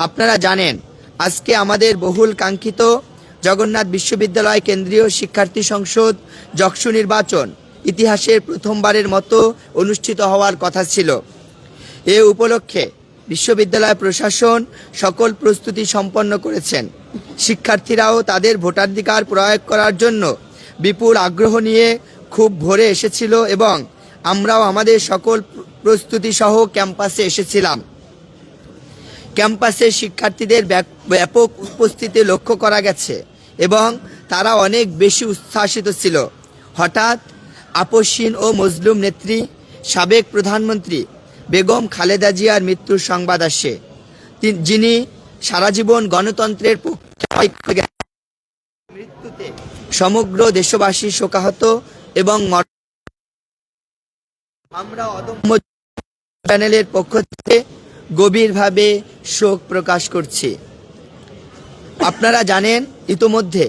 আপনারা জানেন, আজকে আমাদের বহুল কাঙ্ক্ষিত জগন্নাথ বিশ্ববিদ্যালয় কেন্দ্রীয় শিক্ষার্থী সংসদ যক্ষু নির্বাচন ইতিহাসের প্রথমবারের মতো অনুষ্ঠিত হওয়ার কথা ছিল। এ উপলক্ষে বিশ্ববিদ্যালয় প্রশাসন সকল প্রস্তুতি সম্পন্ন করেছেন। শিক্ষার্থীরাও তাদের ভোটাধিকার প্রয়োগ করার জন্য বিপুল আগ্রহ নিয়ে খুব ভোরে এসেছিল এবং আমরাও আমাদের সকল প্রস্তুতি সহ ক্যাম্পাসে এসেছিলাম। ক্যাম্পাসে শিক্ষার্থীদের ব্যাপ- ব্যাপক উপস্থিতি লক্ষ্য করা গেছে এবং তারা অনেক বেশি উচ্ছ্বাসিত ছিল। হঠাৎ আপসীন ও মজলুম নেত্রী, সাবেক প্রধানমন্ত্রী বেগম খালেদা জিয়ার মৃত্যুর সংবাদ আসে। যিনি সারা জীবন গণতন্ত্রের পক্ষে মৃত্যুতে সমগ্র দেশবাসী শোকাহত এবং আমরা অদম্য প্যানেলের পক্ষ থেকে গভীরভাবে শোক প্রকাশ করছি। আপনারা জানেন, ইতোমধ্যে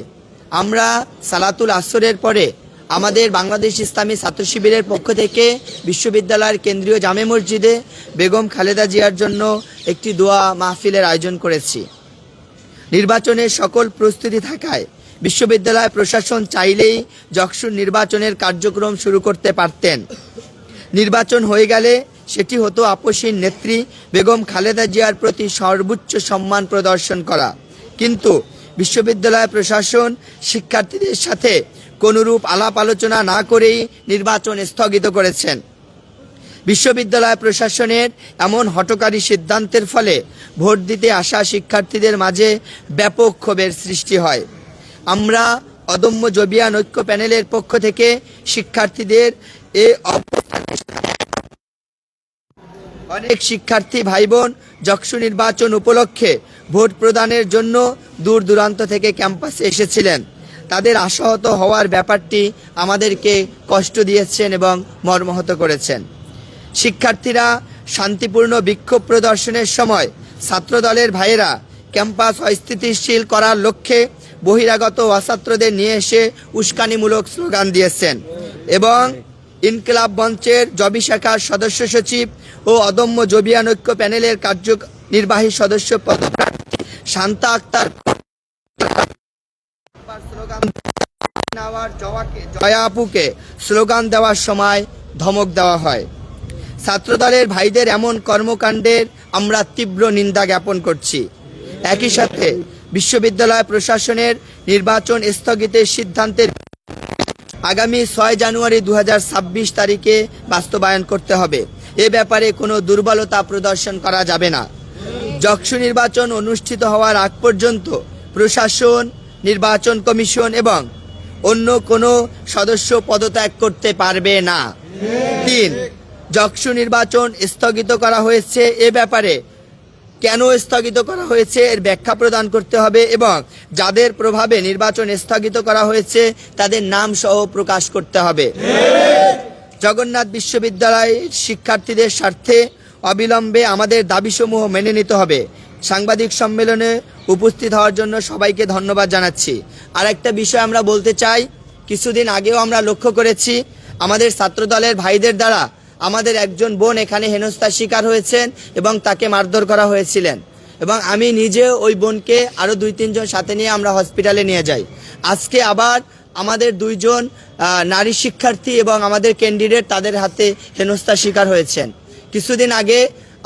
আমরা সালাতুল আসরের পরে আমাদের বাংলাদেশ ইসলামী ছাত্র শিবিরের পক্ষ থেকে বিশ্ববিদ্যালয়ের কেন্দ্রীয় জামে মসজিদে বেগম খালেদা জিয়ার জন্য একটি দোয়া মাহফিলের আয়োজন করেছি। নির্বাচনের সকল প্রস্তুতি থাকায় বিশ্ববিদ্যালয় প্রশাসন চাইলেই যকসুর নির্বাচনের কার্যক্রম শুরু করতে পারতেন। নির্বাচন হয়ে গেলে সেটি হতো আপসীন নেত্রী বেগম খালেদা জিয়ার প্রতি সর্বোচ্চ সম্মান প্রদর্শন করা। কিন্তু বিশ্ববিদ্যালয় প্রশাসন শিক্ষার্থীদের সাথে কোনরূপ আলাপ আলোচনা না করেই নির্বাচন স্থগিত করেছেন। বিশ্ববিদ্যালয় প্রশাসনের এমন হটকারী সিদ্ধান্তের ফলে ভোট দিতে আসা শিক্ষার্থীদের মাঝে ব্যাপক ক্ষোভের সৃষ্টি হয়। আমরা অদম্য জবিয়ান ঐক্য প্যানেলের পক্ষ থেকে শিক্ষার্থীদের এ অবস্থানে অনেক শিক্ষার্থী ভাই বোন যক্ষু নির্বাচন উপলক্ষে ভোট প্রদানের জন্য দূর দূরান্ত থেকে ক্যাম্পাসে এসেছিলেন। তাদের আশাহত হওয়ার ব্যাপারটি আমাদেরকে কষ্ট দিয়েছেন এবং মর্মাহত করেছেন। শিক্ষার্থীরা শান্তিপূর্ণ বিক্ষোভ প্রদর্শনের সময় ছাত্রদলের ভাইয়েরা ক্যাম্পাস অস্থিতিশীল করার লক্ষ্যে বহিরাগত অছাত্রদের নিয়ে এসে উস্কানিমূলক স্লোগান দিয়েছেন এবং ইনকিলাব মঞ্চের জবি শাখার সদস্য সচিব ও অদম্য জবিয়ান ঐক্য প্যানেলের কার্যনির্বাহী সদস্য পদপ্রার্থী শান্তা আক্তার জয়া আপুকে স্লোগান দেওয়ার সময় ধমক দেওয়া হয়। ছাত্রদলের ভাইদের এমন কর্মকাণ্ডের আমরা তীব্র নিন্দা জ্ঞাপন করছি। একই সাথে বিশ্ববিদ্যালয় প্রশাসনের নির্বাচন স্থগিতের সিদ্ধান্তের আগামী ছয় জানুয়ারি দু হাজার ছাব্বিশ তারিখে বাস্তবায়ন করতে হবে। এ ব্যাপারে কোনো দুর্বলতা প্রদর্শন করা যাবে না। যক্ষু নির্বাচন অনুষ্ঠিত হওয়ার আগ পর্যন্ত প্রশাসন, নির্বাচন কমিশন এবং অন্য কোনো সদস্য পদত্যাগ করতে পারবে না। তিন যক্ষু নির্বাচন স্থগিত করা হয়েছে। এ ব্যাপারে কেন স্থগিত করা হয়েছে এর ব্যাখ্যা প্রদান করতে হবে এবং যাদের প্রভাবে নির্বাচন স্থগিত করা হয়েছে তাদের নাম সহ প্রকাশ করতে হবে। জগন্নাথ বিশ্ববিদ্যালয়ের শিক্ষার্থীদের স্বার্থে অবিলম্বে আমাদের দাবিসমূহ মেনে নিতে হবে। সাংবাদিক সম্মেলনে উপস্থিত হওয়ার জন্য সবাইকে ধন্যবাদ জানাচ্ছি। আর একটা বিষয় আমরা বলতে চাই, কিছুদিন আগেও আমরা লক্ষ্য করেছি, আমাদের ছাত্রদলের ভাইদের দ্বারা আমাদের একজন বোন এখানে হেনস্থার শিকার হয়েছেন এবং তাকে মারধর করা হয়েছিলেন। এবং আমি নিজে ওই বোনকে আরও দুই, তিনজন সাথে নিয়ে আমরা হসপিটালে নিয়ে যাই। আজকে আবার আমাদের দুইজন নারী শিক্ষার্থী এবং আমাদের ক্যান্ডিডেট তাদের হাতে হেনস্থার শিকার হয়েছেন। কিছুদিন আগে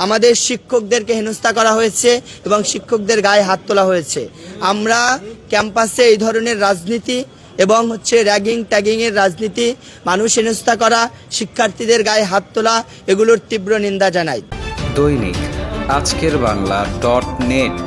আমাদের শিক্ষকদেরকে হেনস্থা করা হয়েছে এবং শিক্ষকদের গায়ে হাত তোলা হয়েছে। আমরা ক্যাম্পাসে এই ধরনের রাজনীতি এবং হচ্ছে র্যাগিং ট্যাগিংয়ের রাজনীতি, মানুষ হেনস্থা করা, শিক্ষার্থীদের গায়ে হাত তোলা, এগুলোর তীব্র নিন্দা জানায় দৈনিক আজকের বাংলা ডট নেট